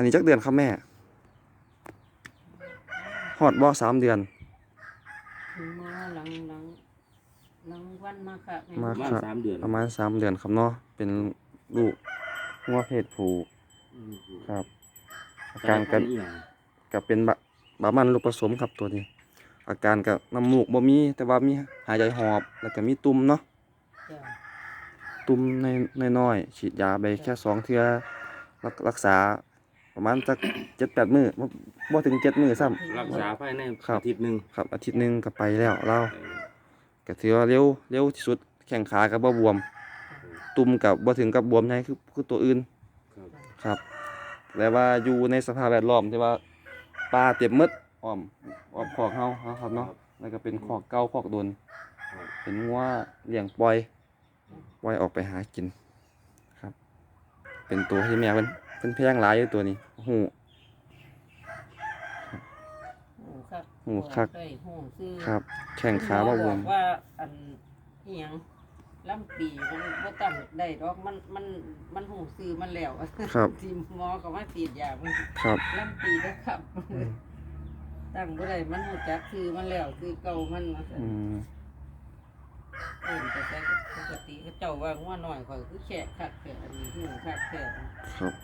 อันนี้จักเดือนครับแม่ฮอดบ่สามเดือน ถึงมาหลังหลังหลังวันมาค่ะแม่มา ประมาณครับสามเดือนประมาณสามเดือนครับเนาะเป็นลูกงัวเพศผู้อืมครับ อาการกันสยพันธุ์อิหยังก็เป็นบะบามันลูกผสมครับตัวนี้ อาการก็น้ำมูกบ่มีแต่ว่ามีหายใจหอบแล้วก็มีตุ่มเนาะจ้ะตุ่มในน้อยๆฉีดยาไปแค่สองเทื่อรักรักษา ประมาณสักเจ็ดแปดมื้อบ่บ่ถึงเจ็ดมื้อซ้ำ รักษาภายในครับ อาทิตย์หนึ่งครับ อาทิตย์หนึงก็ไปแล้วเราเออก็ถือว่าเร็วเร็วที่สุดแข้งขาก็บ่บวม ตุ่มกับบ่ถึงกับบวมใหญ่คือคือตัวอื่นครับครับ แต่ว่าอยู่ในสภาพแวดล้อมที่ว่าปลาเต็มหมดอ้อมอ้อมคอกเฮาเฮาครับเนาะแล้วก็เป็นคอกเก่าคอกโดนครับเป็นงัวเลี้ยงปล่อยปล่อยออกไปหากินครับ เป็นตัวที่แม่เพิ่น เพิ่นแพงหลายอยู่ตัวนี้หูหูคักหูคักได้หูซื้อครับ แข้งขาบ่บวมคุณหอบอกว่าอันอีหยังลำปีมันบ่ตั้งได้ดอกมันมันมันหูซื้อมันแล้วครับที่หมอก็มาฉีดยามันครับลำปีนะครับตั้งบ่ได้มันหูจักซื้อมันแล้วซื้อเก่ามันมาซั่นอืมเอิ้นแต่แต่ปกติเขาเจ้าว่างัวน้อยข่อยคือแขะคักแขะอันนี้หูคักแขะครับ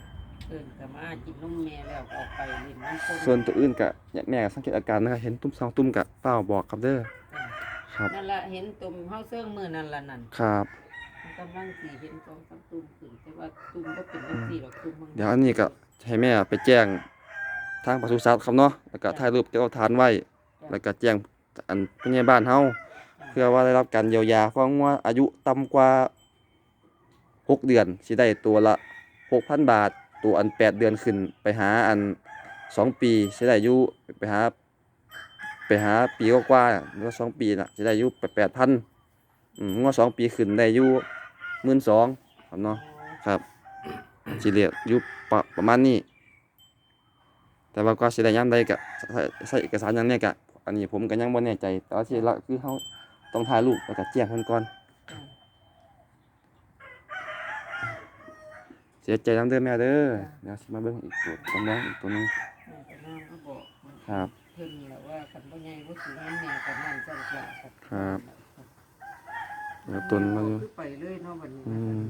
เอิ้นก็มากินนมแม่แล้วก็ออกไปเล่นน้ำคนส่วนตัวอื่นก็แม่ก็สังเกตอาการนะครับเห็นตุ้มสองตุ้มก็เฝ้าบอกครับเด้อครับนั่นละเห็นตุ่มเฮาเซิงมือนั่นละนั่นครับมันกำลังสีเห็นสองสามตุ่มขึ้นแต่ว่าตุ่มก็เป็นจังซี่หรอกตุ่มบางเดี๋ยวอันนี้ก็ให้แม่ไปแจ้งทางปศุสัตว์ครับเนาะแล้วก็ถ่ายรูปเก็บเอาฐานไว้ แล้วก็แจ้งอันผู้ใหญ่บ้านเฮาเพื่อว่าได้รับการเยียวยาเพราะว่าอายุต่ำกว่า6เดือนสิได้ตัวละ6,000บาท ตัวอัน8เดือนขึ้นไปหาอัน2ปีสิได้อยู่ไปหา ไปหาปีกว่าๆหรือว่า2ปีน่ะสิได้อยู่8,000อืมงวด2ปีขึ้นได้อยู่12,000ครับเนาะครับสิเรียกอยู่ประประมาณนี้ แต่ว่าก็สิได้ยามใดก็ใช้ใช้เอกสารหยังเนี่ยก็อันนี้ผมก็ยังบ่แน่ใจแต่ว่าที่ละคือเฮาต้องถ่ายรูปแล้วก็แจ้งเพิ่นก่อน เสียใจน้ำเด้อแม่เด้อเดี๋ยวสิมาเบิ่งอีกตัวตัวนึงอีกตัวนึงน้อบครับเพิ่นและว่ากันบ่ใหญ่บ่สิให้แม่กันนั่นจังซี่ครับเดี๋ยวตัวมาอยู่ไปเลยเนาะบัดนี้อืม